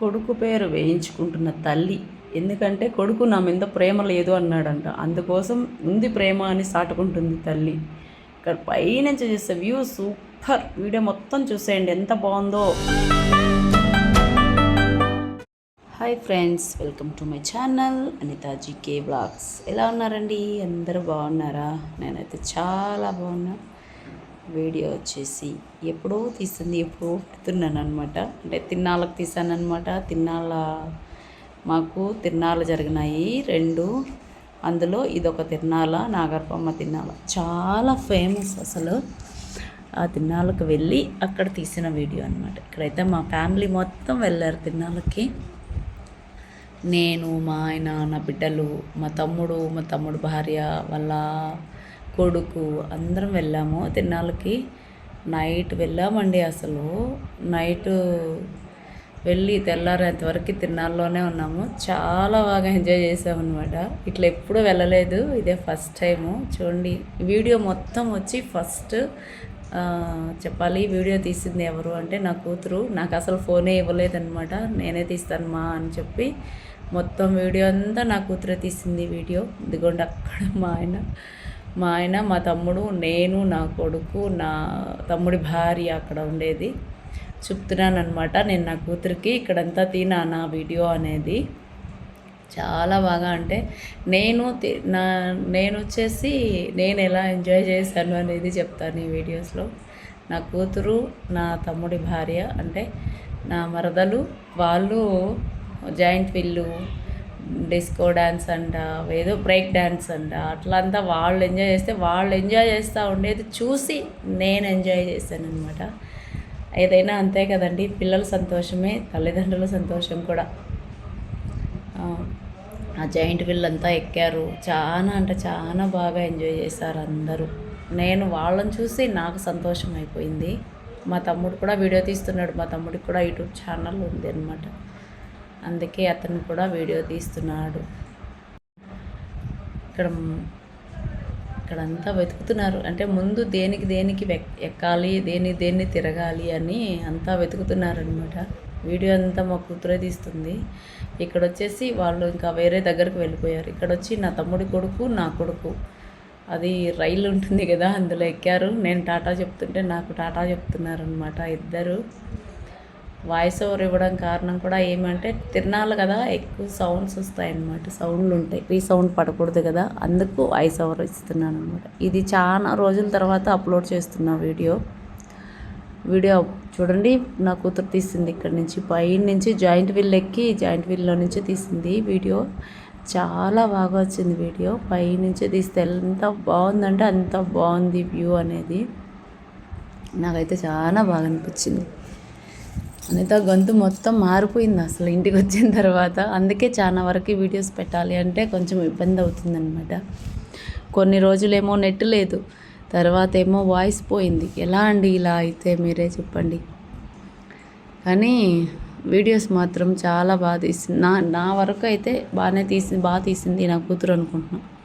కొడుకు పేరు వేయించుకుంటున్న తల్లి. ఎందుకంటే కొడుకు నా మీద ప్రేమ లేదు అన్నాడంట. అందుకోసం ఉంది ప్రేమ అని సాటుకుంటుంది తల్లి. ఇక్కడ పైనుంచి చూస్తే వ్యూ సూపర్ వీడియో మొత్తం చూసేయండి. ఎంత బాగుందో. Hi friends welcome to my channel Anita ji K blogs ఎలా ఉన్నారండి? అందరూ బాగున్నారా? నేనైతే చాలా బాగున్నా. వీడియో వచ్చేసి ఎప్పుడో తీసింది ఎప్పుడో పెడుతున్నాను అనమాట అంటే తిన్నాళ్ళకు తీసాను అనమాట తిన్నాళ్ళ మాకు తిరునాళ్ళు జరిగినాయి రెండు. అందులో ఇదొక తిరునాళ్ళ నాగర్పమ్మ తిన్నాల చాలా ఫేమస్ అసలు ఆ తిన్నాళ్ళకి వెళ్ళి అక్కడ తీసిన వీడియో అనమాట ఇక్కడైతే మా ఫ్యామిలీ మొత్తం వెళ్ళారు తిన్నాళ్ళకి. నేను మా ఆయన నా బిడ్డలు మా తమ్ముడు మా తమ్ముడు భార్య వాళ్ళ కొడుకు అందరం వెళ్ళాము. తిన్నాళ్ళకి నైట్ వెళ్ళామండి అసలు. నైట్ వెళ్ళి తెల్లారేంత వరకు తిన్నాళ్ళలోనే ఉన్నాము. చాలా బాగా ఎంజాయ్ చేసామన్నమాట. ఇట్లా ఎప్పుడూ వెళ్ళలేదు. ఇదే ఫస్ట్ టైము. చూడండి వీడియో మొత్తం వచ్చి ఫస్ట్ చెప్పాలి వీడియో తీసింది ఎవరు అంటే నా కూతురు. నాకు అసలు ఫోనే ఇవ్వలేదన్నమాట. నేనే తీస్తాను మా అని చెప్పి మొత్తం వీడియో అంతా నా కూతురే తీసింది వీడియో. ఇదిగోండి అక్కడ మా ఆయన. మా ఆయన మా తమ్ముడు నేను నా కొడుకు నా తమ్ముడి భార్య అక్కడ ఉండేది. చెప్తున్నాను అనమాట నేను నా కూతురికి ఇక్కడంతా తినా నా వీడియో అనేది. చాలా బాగా అంటే నేను నా నేను వచ్చేసి నేను ఎలా ఎంజాయ్ చేశాను అనేది చెప్తాను ఈ వీడియోస్లో. నా కూతురు నా తమ్ముడి భార్య అంటే నా మరదలు వాళ్ళు జాయింట్ విల్లు డిస్కో డ్యాన్స్ అంట ఏదో బ్రేక్ డ్యాన్స్ అంట అట్లా అంతా వాళ్ళు ఎంజాయ్ చేస్తే వాళ్ళు ఎంజాయ్ చేస్తూ ఉండేది చూసి నేను ఎంజాయ్ చేశాను అనమాట ఏదైనా అంతే కదండి పిల్లల సంతోషమే తల్లిదండ్రుల సంతోషం కూడా. ఆ, జాయింట్ వీళ్ళంతా ఎక్కారు. చాలా అంటే చాలా బాగా ఎంజాయ్ చేశారు అందరూ. నేను వాళ్ళని చూసి నాకు సంతోషం అయిపోయింది. మా తమ్ముడు కూడా వీడియో తీస్తున్నాడు. మా తమ్ముడికి కూడా యూట్యూబ్ ఛానల్ ఉంది అనమాట అందుకే అతను కూడా వీడియో తీస్తున్నాడు. ఇక్కడ ఇక్కడంతా వెతుకుతున్నారు. అంటే ముందు దేనికి దేనికి వెక్- ఎక్కాలి దేని దేన్ని తిరగాలి అని అంతా వెతుకుతున్నారనమాట వీడియో అంతా మా కూతురే తీస్తుంది. ఇక్కడ వచ్చేసి వాళ్ళు ఇంకా వేరే దగ్గరకు వెళ్ళిపోయారు. ఇక్కడ వచ్చి నా తమ్ముడి కొడుకు నా కొడుకు. అది రైలు ఉంటుంది కదా అందులో ఎక్కారు. నేను టాటా చెప్తుంటే నాకు టాటా చెప్తున్నారు అనమాట ఇద్దరు. వాయిస్ ఓవర్ ఇవ్వడం కారణం కూడా ఏమంటే తిరణాలు కదా ఎక్కువ సౌండ్స్ వస్తాయి అన్నమాట సౌండ్లు ఉంటాయి. రీ సౌండ్ పడకూడదు కదా. అందుకు వాయిస్ ఓవర్ ఇస్తున్నాను అనమాట ఇది చాలా రోజుల తర్వాత అప్లోడ్ చేస్తున్నా వీడియో. వీడియో చూడండి నా కూతురు తీసింది ఇక్కడ నుంచి. పైన నుంచి జాయింట్ వీల్ ఎక్కి జాయింట్ వీల్లో నుంచి తీసింది వీడియో. చాలా బాగా వచ్చింది వీడియో. పై నుంచి తీస్తే ఎంత బాగుందంటే అంత బాగుంది వ్యూ అనేది. నాకైతే చాలా బాగా అనిపించింది. అనిత గొంతు మొత్తం మారిపోయింది అసలు ఇంటికి వచ్చిన తర్వాత. అందుకే చాలా వరకు వీడియోస్ పెట్టాలి అంటే కొంచెం ఇబ్బంది అవుతుందన్నమాట. కొన్ని రోజులేమో నెట్ లేదు. తర్వాత ఏమో వాయిస్ పోయింది. ఎలా అండి ఇలా అయితే మీరే చెప్పండి. కానీ వీడియోస్ మాత్రం చాలా బాగా తీసింది. నా నా వరకు అయితే బాగానే తీసింది బాగా తీసింది నా కూతురు అనుకుంటున్నాను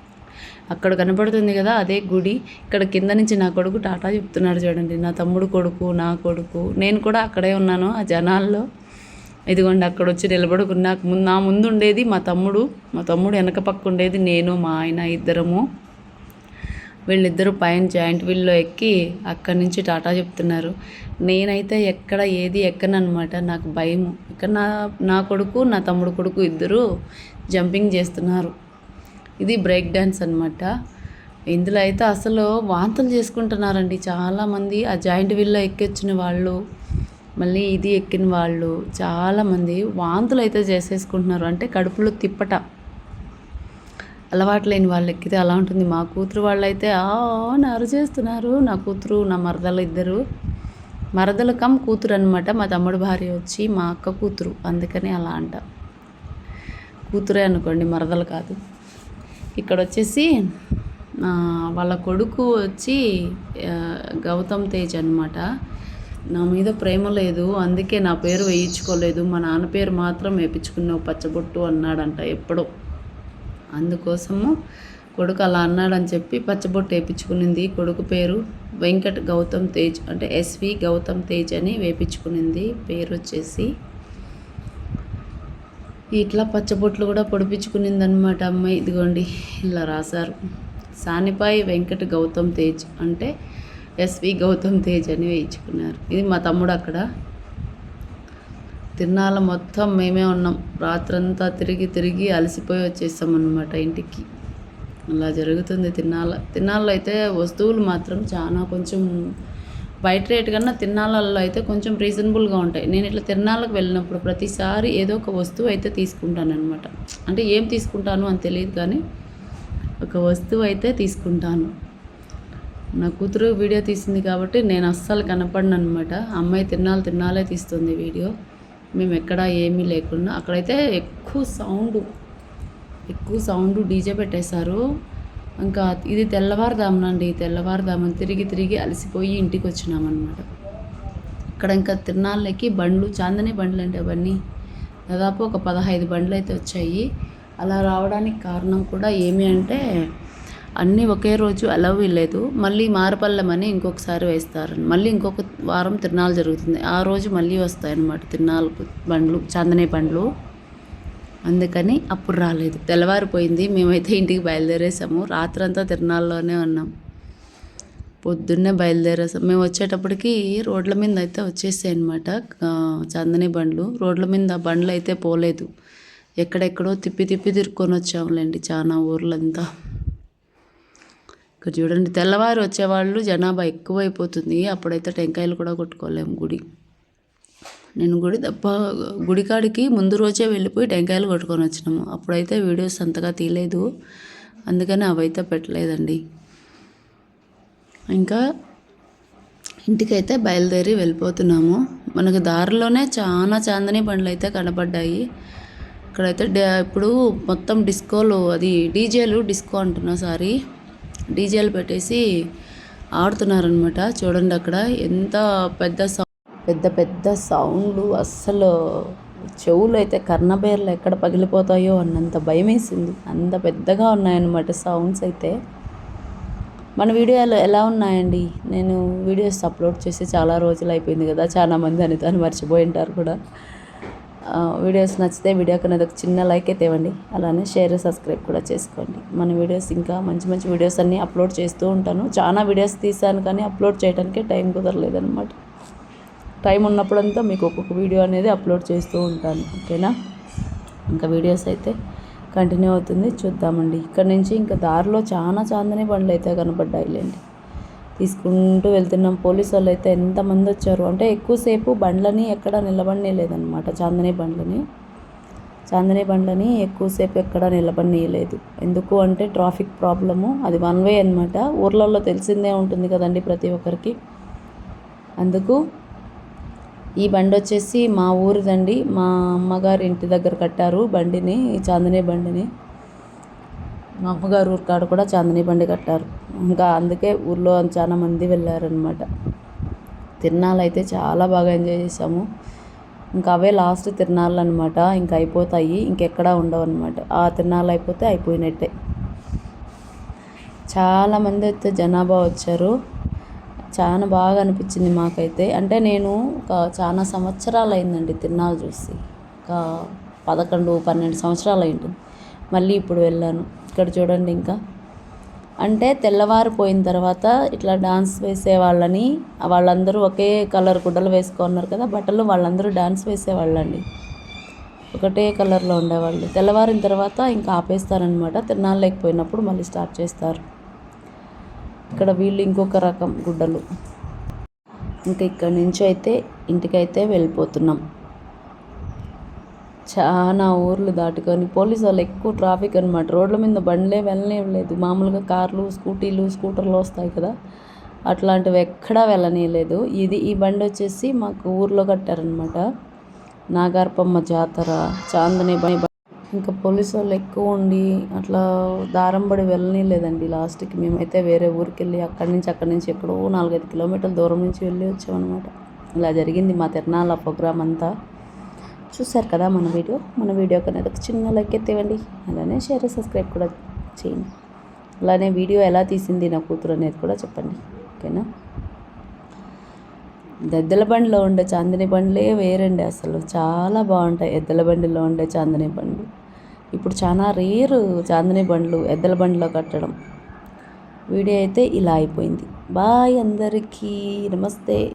అక్కడ కనపడుతుంది కదా అదే గుడి. ఇక్కడ కింద నుంచి నా కొడుకు టాటా చెప్తున్నాడు చూడండి నా తమ్ముడు కొడుకు నా కొడుకు. నేను కూడా అక్కడే ఉన్నాను ఆ జనాల్లో. ఇదిగోండి అక్కడ వచ్చి నిలబడుకున్న నాకు ముందు నా ముందు ఉండేది మా తమ్ముడు మా తమ్ముడు వెనక పక్క ఉండేది నేను మా ఆయన ఇద్దరము. వీళ్ళిద్దరూ పైన జాయింట్ వీల్లో ఎక్కి అక్కడి నుంచి టాటా చెప్తున్నారు. నేనైతే ఎక్కడ ఏది ఎక్కనమాట నాకు భయము. ఇక్కడ నా నా కొడుకు నా తమ్ముడు కొడుకు ఇద్దరు జంపింగ్ చేస్తున్నారు. ఇది బ్రేక్ డ్యాన్స్ అనమాట ఇందులో అయితే అసలు వాంతులు చేసుకుంటున్నారండి. చాలామంది ఆ జాయింట్ వీల్లో ఎక్కొచ్చిన వాళ్ళు మళ్ళీ ఇది ఎక్కిన వాళ్ళు చాలామంది వాంతులు అయితే చేసేసుకుంటున్నారు. అంటే కడుపులో తిప్పట. అలవాటు లేని వాళ్ళు ఎక్కితే అలా ఉంటుంది. మా కూతురు వాళ్ళైతే ఆ నరు చేస్తున్నారు. నా కూతురు నా మరదలు ఇద్దరు. మరదలు కమ్ కూతురు అనమాట మా తమ్ముడు భార్య వచ్చి మా అక్క కూతురు. అందుకని అలా అంట. కూతురే అనుకోండి మరదలు కాదు. ఇక్కడ వచ్చేసి వాళ్ళ కొడుకు వచ్చి గౌతమ్ తేజ్ అనమాట నా మీద ప్రేమ లేదు అందుకే నా పేరు వేయించుకోలేదు. మా నాన్న పేరు మాత్రం వేయించుకున్నావు పచ్చబొట్టు అన్నాడంట ఎప్పుడో. అందుకోసము కొడుకు అలా అన్నాడని చెప్పి పచ్చబొట్టు వేయించుకునింది కొడుకు పేరు వెంకట్ గౌతమ్ తేజ్ అంటే ఎస్వి గౌతమ్ తేజ్ అని వేయించుకునింది పేరు వచ్చేసి ఇట్లా పచ్చబొట్లు కూడా పొడిపించుకునిందనమాట అమ్మాయి. ఇదిగోండి ఇలా రాశారు. సానిపాయి వెంకట గౌతమ్ తేజ్ అంటే ఎస్వి గౌతమ్ తేజ్ అని వేయించుకున్నారు. ఇది మా తమ్ముడు అక్కడ. తిరునాళ్ళ మొత్తం మేమే ఉన్నాం. రాత్రంతా తిరిగి తిరిగి అలసిపోయి వచ్చేసాం అనమాట ఇంటికి. అలా జరుగుతుంది తిన్నాళ్ళ తిన్నాళ్ళు అయితే వస్తువులు మాత్రం చాలా కొంచెం బయట రేట్ కన్నా తిన్నాళ్ళల్లో అయితే కొంచెం రీజనబుల్గా ఉంటాయి. నేను ఇట్లా తిరునాళ్ళకి వెళ్ళినప్పుడు ప్రతిసారి ఏదో ఒక వస్తువు అయితే తీసుకుంటాను అనమాట అంటే ఏం తీసుకుంటాను అని తెలియదు కానీ ఒక వస్తువు అయితే తీసుకుంటాను. నా కూతురు వీడియో తీసింది కాబట్టి నేను అస్సలు కనపడను అనమాట అమ్మాయి తిన్నాళ్ళు తిన్నాలే తీస్తుంది వీడియో. మేము ఎక్కడ ఏమీ లేకుండా అక్కడైతే ఎక్కువ సౌండ్ ఎక్కువ సౌండ్ డీజే పెట్టేశారు. ఇంకా ఇది తెల్లవారుదామనండి తెల్లవారుదామని తిరిగి తిరిగి అలసిపోయి ఇంటికి వచ్చినామన్నమాట. ఇక్కడ ఇంకా తిరునాళ్ళకి బండ్లు చాందని బండ్లు అంటే అవన్నీ. దాదాపు ఒక పదహైదు బండ్లు అయితే వచ్చాయి. అలా రావడానికి కారణం కూడా ఏమి అంటే అన్నీ ఒకే రోజు అలవ్ లేదు. మళ్ళీ మారపల్లెమని ఇంకొకసారి వేస్తారని మళ్ళీ ఇంకొక వారం తిరునాళ్ళు జరుగుతుంది. ఆ రోజు మళ్ళీ వస్తాయన్నమాట తిరునాళ్ళకు బండ్లు చాందనే బండ్లు. అందుకని అప్పుడు రాలేదు. తెల్లవారిపోయింది. మేమైతే ఇంటికి బయలుదేరేసాము. రాత్రంతా తిరునాళ్ళలోనే ఉన్నాం. పొద్దున్నే బయలుదేరేసాం. మేము వచ్చేటప్పటికి రోడ్ల మీద అయితే వచ్చేసాయి అనమాట చందని బండ్లు. రోడ్ల మీద బండ్లు అయితే పోలేదు. ఎక్కడెక్కడో తిప్పి తిప్పి తిరుక్కొని వచ్చాములేండి చాలా ఊర్లంతా. ఇక్కడ చూడండి తెల్లవారు వచ్చేవాళ్ళు జనాభా ఎక్కువైపోతుంది. అప్పుడైతే టెంకాయలు కూడా కొట్టుకోలేము గుడి. నేను గుడి తప్ప గుడికాడికి ముందు రోజే వెళ్ళిపోయి టెంకాయలు కొట్టుకొని వచ్చినాము. అప్పుడైతే వీడియోస్ అంతగా తీయలేదు. అందుకని అవైతే పెట్టలేదండి. ఇంకా ఇంటికైతే బయలుదేరి వెళ్ళిపోతున్నాము. మనకు దారిలోనే చాలా చాందని బండ్లు అయితే కనపడ్డాయి ఇక్కడైతే ఇప్పుడు మొత్తం డిస్కోలు అది డీజేలు డిస్కో అంటున్నా సారీ. డీజేలు పెట్టేసి ఆడుతున్నారనమాట చూడండి అక్కడ ఎంత పెద్ద పెద్ద పెద్ద సౌండ్లు అస్సలు చెవులు అయితే కర్ణబేర్లు ఎక్కడ పగిలిపోతాయో అన్నంత భయం వేసింది అంత పెద్దగా ఉన్నాయన్నమాట సౌండ్స్ అయితే. మన వీడియోలు ఎలా ఉన్నాయండి? నేను వీడియోస్ అప్లోడ్ చేసి చాలా రోజులు అయిపోయింది కదా చాలా మంది అని దాన్ని మర్చిపోయి ఉంటారు కూడా. వీడియోస్ నచ్చితే వీడియోకి అనేది ఒక చిన్న లైక్ అయితే ఇవ్వండి. అలానే షేర్ సబ్స్క్రైబ్ కూడా చేసుకోండి. మన వీడియోస్ ఇంకా మంచి మంచి వీడియోస్ అన్నీ అప్లోడ్ చేస్తూ ఉంటాను. చాలా వీడియోస్ తీసాను కానీ అప్లోడ్ చేయడానికి టైం కుదరలేదనమాట టైం ఉన్నప్పుడంతా మీకు ఒక్కొక్క వీడియో అనేది అప్లోడ్ చేస్తూ ఉంటాను ఓకేనా? ఇంకా వీడియోస్ అయితే కంటిన్యూ అవుతుంది. చూద్దామండి. ఇక్కడ నుంచి ఇంకా దారిలో చాలా చాందని బండ్లు అయితే కనపడ్డాయిలేండి తీసుకుంటూ వెళ్తున్నాం. పోలీసు వాళ్ళు అయితే ఎంతమంది వచ్చారు? అంటే ఎక్కువసేపు బండ్లని ఎక్కడ నిలబడి లేదనమాట చాందని బండ్లని. చాందని బండ్లని ఎక్కువసేపు ఎక్కడ నిలబడియలేదు ఎందుకు అంటే ట్రాఫిక్ ప్రాబ్లము. అది వన్ వే అనమాట ఊర్లలో తెలిసిందే ఉంటుంది కదండి ప్రతి ఒక్కరికి. అందుకు ఈ బండి వచ్చేసి మా ఊరిదండి. మా అమ్మగారు ఇంటి దగ్గర కట్టారు బండిని చాందినీ బండిని. మా అమ్మగారు ఊరి కాడ కూడా చాందినీ బండి కట్టారు. ఇంకా అందుకే ఊర్లో చాలా మంది వెళ్ళారనమాట తిరణాలు అయితే చాలా బాగా ఎంజాయ్ చేసాము ఇంకా అవే లాస్ట్ తిరణాలు అనమాట ఇంకా అయిపోతాయి ఇంకెక్కడా ఉండవు అనమాట ఆ తిరణాలు అయిపోతే అయిపోయినట్టే. చాలామంది అయితే జనాభా వచ్చారు. చాలా బాగా అనిపించింది మాకైతే. అంటే నేను ఒక చాలా సంవత్సరాలు అయిందండి తిన్నాలు చూసి. ఒక పదకొండు పన్నెండు సంవత్సరాలు అయింది మళ్ళీ ఇప్పుడు వెళ్ళాను. ఇక్కడ చూడండి ఇంకా. అంటే తెల్లవారిపోయిన తర్వాత ఇట్లా డాన్స్ వేసే వాళ్ళని వాళ్ళందరూ ఒకే కలర్ గుడ్డలు వేసుకున్నారు కదా బట్టలు వాళ్ళందరూ డాన్స్ వేసేవాళ్ళండి. ఒకటే కలర్లో ఉండేవాళ్ళు. తెల్లవారిన తర్వాత ఇంకా ఆపేస్తారనమాట తిరణాలు మళ్ళీ స్టార్ట్ చేస్తారు. ఇక్కడ వీళ్ళు ఇంకొక రకం గుడ్డలు. ఇంకా ఇక్కడ నుంచి అయితే ఇంటికైతే వెళ్ళిపోతున్నాం. చాలా ఊర్లు దాటుకొని పోలీసు వాళ్ళు ఎక్కువ ట్రాఫిక్ అనమాట రోడ్ల మీద బండ్లే వెళ్ళలేదు మామూలుగా కార్లు స్కూటీలు స్కూటర్లు వస్తాయి కదా. అట్లాంటివి ఎక్కడా వెళ్ళనీయలేదు ఇది ఈ బండి వచ్చేసి మాకు ఊర్లో కట్టారనమాట నాగార్పమ్మ జాతర చాందని బండి. ఇంకా పోలీసు వాళ్ళు ఎక్కువ ఉండి అట్లా దారం పడి వెళ్ళనీయలేదండి లాస్ట్కి. మేమైతే వేరే ఊరికి వెళ్ళి అక్కడి నుంచి అక్కడి నుంచి ఎక్కడో నాలుగైదు కిలోమీటర్ల దూరం నుంచి వెళ్ళి వచ్చామన్నమాట ఇలా జరిగింది మా తిరణాల ప్రోగ్రామ్ అంతా. చూసారు కదా మన వీడియో? మన వీడియో అనేది ఒక చిన్న లైక్ ఎత్తేవండి అలానే షేర్ సబ్స్క్రైబ్ కూడా చేయండి. అలానే వీడియో ఎలా తీసింది నా కూతురు అనేది కూడా చెప్పండి. ఓకేనా? ఎద్దల బండిలో ఉండే చాందిని బండ్లే వేరండి అసలు. చాలా బాగుంటాయి ఎద్దుల బండిలో ఉండే చాందిని బండ్లు. ఇప్పుడు చాలా రేరు చాందిని బండ్లు ఎద్దల బండ్లో కట్టడం. వీడియో అయితే ఇలా అయిపోయింది. బాయ్ అందరికీ నమస్తే.